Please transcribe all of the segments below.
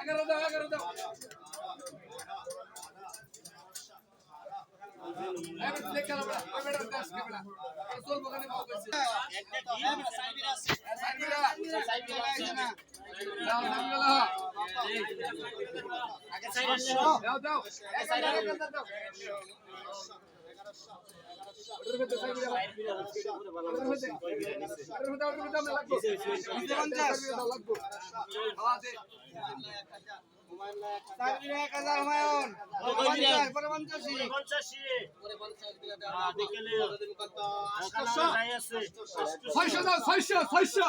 এগারো দাও এগারো দাও একটা এক হাজার ছয়শো ছয়শো ছয়শো।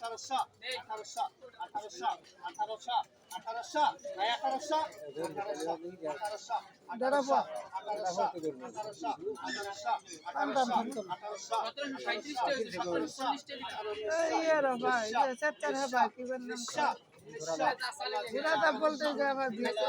আল্লাহ নবী, ভগবানের ভালো আছে না? দাঁড়া পর টান টান ধরতো না। এই আর ভাই যে চার হবা কি বল নাম এরা তো বলতে যে আবার দিয়েছে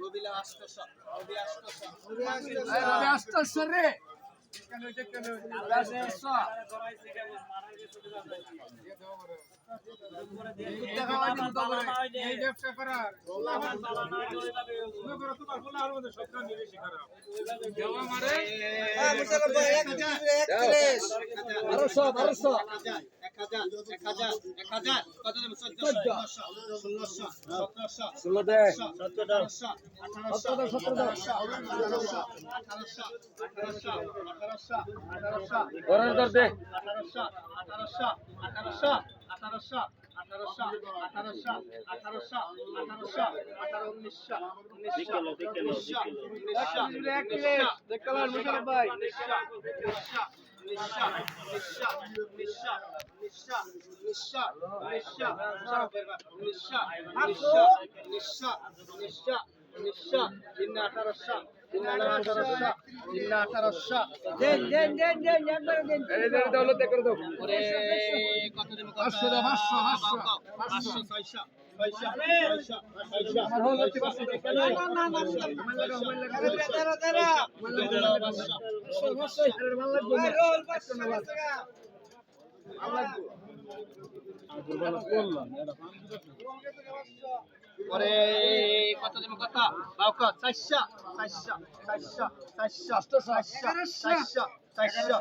রবি আষ্টশ রবি আষ্টশ রবি আষ্টশ রে বারোশো বারোশো ষোলো দেয় সতেরোশো সতেরোশো আঠারোশো আঠারোশো আঠারোশো ওরার দর দে নিঃশ্বাস আমার পরে কত দেবো কত বাউ কত চারশো চারশো চারশো চারশো চারশো চারশো চারশো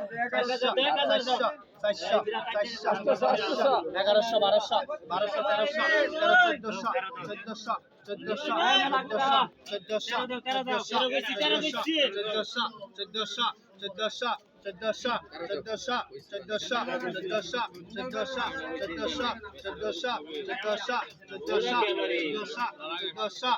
চারশো চারশো চারশো এগারোশো বারোশো বারোশো তেরোশো তেরো চোদ্দশো চোদ্দশো চোদ্দশো চোদ্দশো চোদ্দশো চোদ্দশো চোদ্দশো চোদ্দশো চোদ্দশো চোদ্দশো চোদ্দশো চোদ্দশো চোদ্দশো চোদ্দশো চোদ্দশো চোদ্দশো চোদ্দশো চোদ্দশো চোদ্দশো চোদ্দশো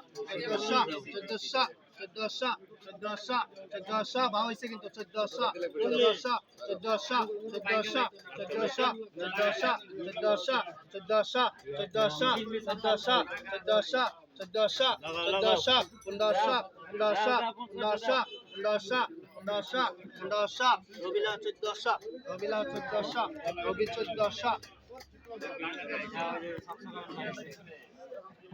চোদ্দশো চোদ্দশো চোদ্দশো চোদ্দশো ভাব হয়েছে কিন্তু চোদ্দশো চোদ্দশো চোদ্দশো চোদ্দশো চোদ্দশো চোদ্দশো চোদ্দশো চোদ্দশো চোদ্দশো চোদ্দশো চোদ্দশো চোদ্দশো চোদ্দশো পনেরোশো পনেরোশো পনেরোশো পনেরোশো পনেরোশো পনেরোশো রবিলা চোদ্দশো রবিলা চোদ্দশো রবি চোদ্দশো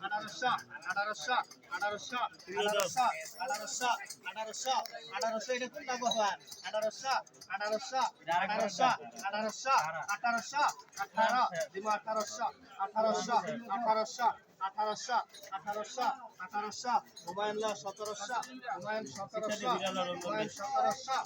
আঠারোশো আঠারোশো আঠারোশো আঠারোশো আঠারোশো আঠারোশো আঠারোশো এটা কোনটা বহান আঠারোশো আঠারোশো আঠারোশো আঠারোশো আঠারোশো আঠারো দিব আঠারোশো আঠারোশো আঠারোশো আঠারোশো আঠারোশো আঠারোশো হুমায়ুন সতেরোশো হুমায়ুন সতেরোশো হুমায়ুন সতেরোশো